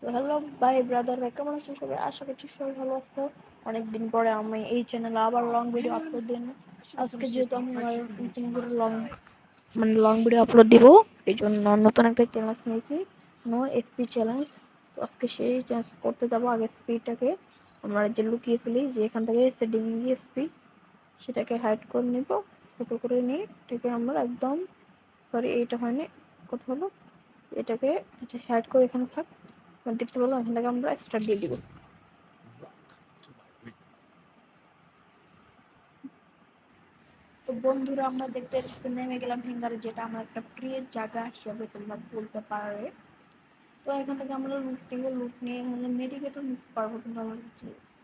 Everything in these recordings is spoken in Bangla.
তো হ্যালো ভাই ব্রাদাররা কেমন আছো সবাই? আশা করছি সবাই ভালো আছো। অনেকদিন পরে আমি এই চ্যানেলে আবার লং ভিডিও আপলোড দিন আজকে যেহেতু আমি লং মানে লং ভিডিও আপলোড দিব, এই জন্য নতুন একটা চ্যালেঞ্জ নিয়েছি নো এসপি চ্যালেঞ্জ তো আজকে সেই চ্যালেঞ্জ করতে যাব আগে স্পিডটাকে আমরা যে লুকিয়ে ফেলি, যে এখান থেকে সেটিং গিয়ে স্পি সেটাকে হাইড করে নিব ছোটো করে নিয়ে এটাকে আমরা একদম সরি এইটা হয়নি কত হলো, এটাকে হাইড করে এখানে থাক। দেখতে পেলাম, এখান থেকে আমরা স্টার্ট দিয়ে দিব। তো বন্ধুরা, আমরা দেখতে নেমে গেলাম ফিঙ্গারে যেটা আমার একটা প্রিয় জায়গা হিসাবে তোমরা বলতে পারবে। তো এখান থেকে আমরা লুট নিব লুট নিয়ে এখানে মেডিকেটও নিতে পারব কিন্তু আমার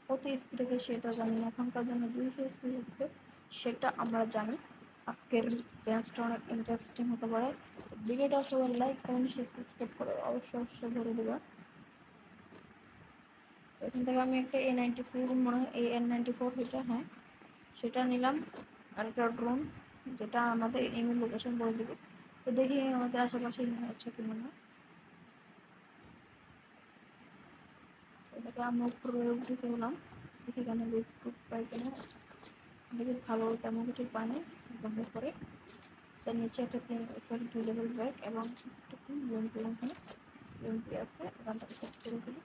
কত স্পিড আছে সেটা জানি না। এখনকার জন্য দুইশো স্পিড হচ্ছে, সেটা আমরা জানি। আজকের চ্যালেঞ্জটা অনেক ইন্টারেস্টিং হতে পারে। ভিডিওটা সবাই লাইক কমেন্ট সাবস্ক্রাইব করে অবশ্যই অবশ্যই ধরে দেবা। এখান থেকে আমি একটা এ নাইনটি ফোর মনে হয় এই এন নাইনটি ফোর যেটা হ্যাঁ। সেটা নিলাম, আর একটা ড্রোন যেটা আমাদের ইমেল লোকেশন বলে দেবে। তো দেখি আমাদের আশেপাশে আছে কি মনে হয় এটাকে আমরা উপরে উঠে হলাম দেখি লুট টুট পাই কিনা দেখি ভালো তেমন কিছু পাই না বন্ধ করে। তার নিচে একটা তিন সরি দুই লেভেল ব্যাগ এবং একটা তিন ইউএমপি ওখানে ইউএমপি আছে সেট করে দিই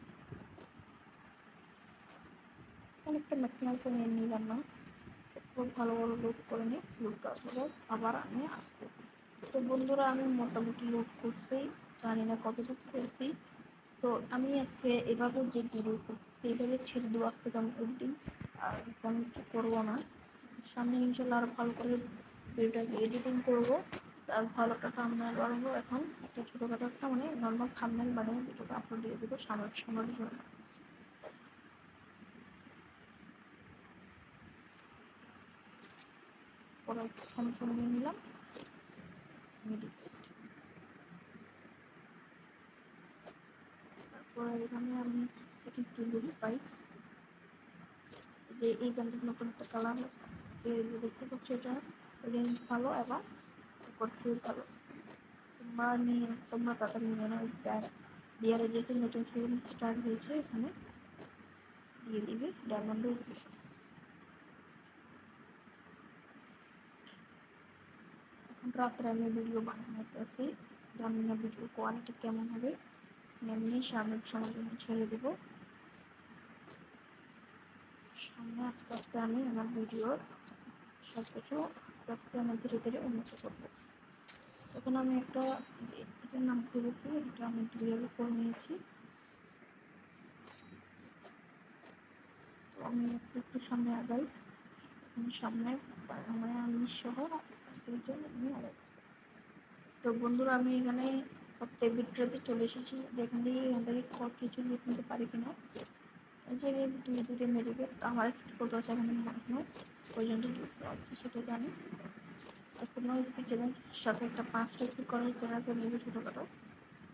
অনেকটা ম্যাকনালসে নিয়ে নিলাম না। খুব ভালো ভালো লুট করে নিই লুট তারপরে আবার আমি আসতেছি। তো বন্ধুরা, আমি মোটামুটি লুট করছি। জানি না কতটুকু করছি তো আমি আজকে এভাবে যে ভিডিও করছি, এভাবে ছেড়ে দেবো আজকে তেমন এডিটিং আর তেমন কিছু করব না। সামনে ইনশাল্লাহ আরও ভালো করে ভিডিওটাকে এডিটিং করব। আর ভালো একটা থামনেল বানাবো। এখন একটা ছোটোখাটো একটা মানে নর্মাল থামনেল বানিয়ে ভিডিওটা আপলোড দিয়ে দেবো সামনে সামনের জন্য। পরে সমস্যা নিয়ে নিলাম। তারপরে এখানে আমি সেকেন্ড টুলগুলি পাই। যে এই গানটির নতুন একটা কালার যে দেখতে পাচ্ছি এটা রেঞ্জ ভালো এবং করছি ভালো। তোমরা নিয়ে, তোমরা তাড়াতাড়ি নিয়ে নাও বিয়ারে যেহেতু নতুন সিজন স্টার্ট হয়েছে, এখানে দিয়ে দিবে। ডায়মন্ডের রাত্রে আমি ভিডিও বানাতেছি জানি না ভিডিও কোয়ালিটি কেমন হবে। এমনি সামনের সময় ছেড়ে দেবো। সামনে আস্তে আস্তে আমি আমার ভিডিওর সব কিছু আস্তে আস্তে আমি ধীরে ধীরে উন্নত করব। তখন আমি একটা এটার নাম করেছি এটা আমি ডিলিভারি করে নিয়েছি। তো আমি একটু একটু সামনে আগাই। সামনে মানে আমি সহ তো বন্ধুরা, আমি এখানে প্রত্যেক ভিডিওতে চলে এসেছি। যেখান থেকে এখান থেকে কিছু লিখ নিতে পারি কিনা। যে দুই দুটো মেডিকেট আমার কত আছে, এখানে এখনও পর্যন্ত দুশো আছে সেটা জানি। কোনো চ্যালেঞ্জ সাথে একটা পাঁচটা একটু করার চ্যালেঞ্জ নেবে ছোটোখাটো।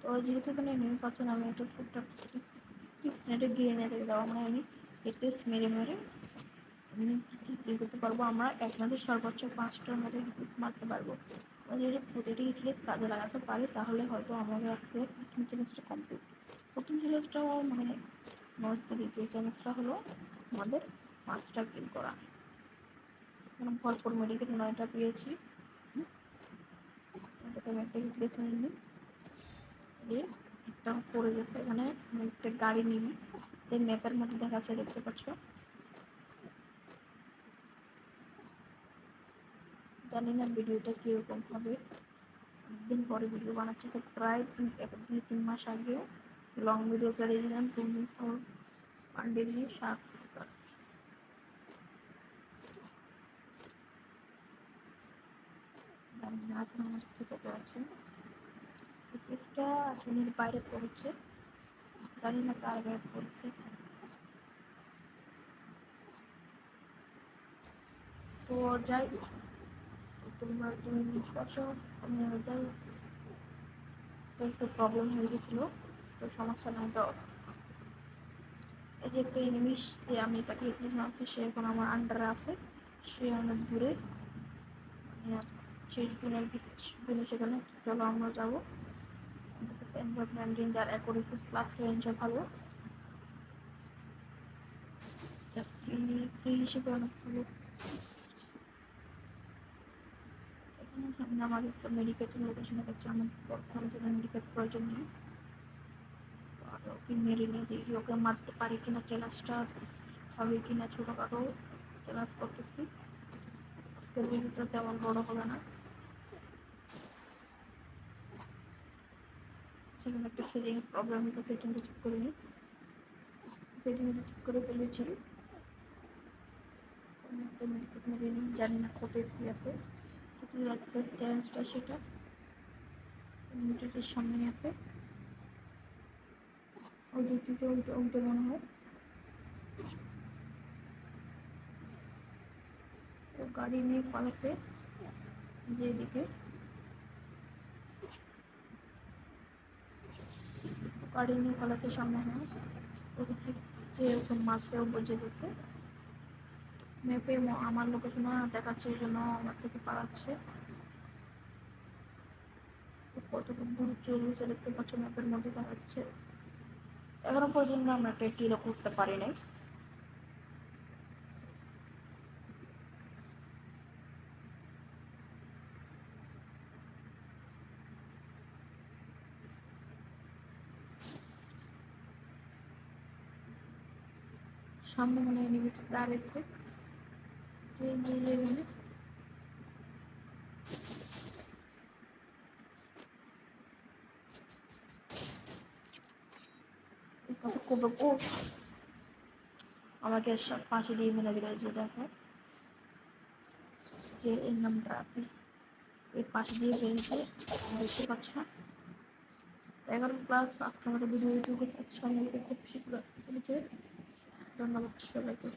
তো যেহেতু এখানে নেমে পাচ্ছেন আমি একটা ছোট্ট নেটে গিয়ে নেটে দেওয়া মানে আমি টেস্ট মেরে মেরে কী করতে পারব? আমরা এক আপনাদের সর্বোচ্চ পাঁচটার মতো হিটলিস মারতে পারব। যদি প্রতিটি হিটলিস কাজে লাগাতে পারি, তাহলে হয়তো আমাদের আজকে প্রথম চ্যালেঞ্জটা কমপ্লিট প্রথম চ্যালেঞ্জটাও মানে নর্থ দ্বিতীয় চ্যালেঞ্জটা হলো আমাদের পাঁচটা কিল করা। ভরপুর মেডিকেল নয়টা পেয়েছি। আমি একটা নিই। একটা পড়ে গেছে। এখানে একটা গাড়ি নিবি এই ম্যাপের মধ্যে দেখাচ্ছে, দেখতে পাচ্ছ? জানি না ভিডিওটা কীরকম হবে। একদিন পরে ভিডিও বানাচ্ছি, তো প্রায় দুই তিন মাস আগে লং ভিডিও করে দিলাম তুমি পান্ডেলি সাত জানি না এখন কত আছে। কেসটা আসনের বাইরে পড়েছে। জানি না কার বাইরে পড়েছে। তো যাই তোমরা তুমি বিশ্বাস আমি ওইটাই একটু প্রবলেম হয়ে গেছিল, তো সমস্যা নাই তো। এই যে একটা ইংলিশ যে আমি তাকে ইংলিশ আছে, সে এখন আমার আন্ডারে আছে, সে অনেক দূরে। শেষ দিনের দিনে সেখানে চলো, আমরা যাব। এনভায়রনমেন্ট রেঞ্জার অ্যাকুরেসি প্লাস রেঞ্জও ভালো। হিসেবে অনেক ভালো এখানে সামনে আমার একটা মেডিকেটের লোকেশনে দেখছি আমার মেডিকেট প্রয়োজন নেই। আর ওকে মেরে নিয়ে দেখি, ওকে মারতে পারি কিনা চ্যালেঞ্জটা হবে কিনা ছোটোখাটো চ্যালেঞ্জ করতেছি। আজকের ভিডিওটা তেমন বড় হবে না। সেখানে একটা সেটিং প্রবলেম হতো সেটিংটা ঠিক করে নিই সেটিংটা ঠিক করে ফেলেছি। মেডিকেট মেরে নিই জানি না কত আছে। সেটি লাগছে চ্যালেঞ্জটা সেটা। মিটারের সামনে আছে। ওই দিকে ওইটা ওইটা মনে হয়। গাড়ি নিয়ে পালাচ্ছে যেদিকে। গাড়ি নিয়ে পালাচ্ছে সামনে হ্যাঁ। ওদিকে যে ওরকম মাছটাও বুঝে গেছে। ম্যাপে আমার লোকেশন দেখাচ্ছে, এই জন্য আমার থেকে পালাচ্ছে। কতটুকু দূর চলছে দেখতে পাচ্ছ ম্যাপের মধ্যে দেখাচ্ছে এখনও পর্যন্ত আমরা একটা কিলো করতে পারি নাই। সামনে মনে হয় এনিমিটি দাঁড়িয়েছে ট্রেন ইলেভেনে কত করব ও আমাকে সব দিয়ে মেলে দিল যে দেখো। যে এর নামটা আপনি এর পাশে দিয়ে বেরিয়েছে দেখতে পাচ্ছ। এগারো প্লাস আপনাদের ভিডিও খুব শীঘ্র ধন্যবাদ সবাইকে।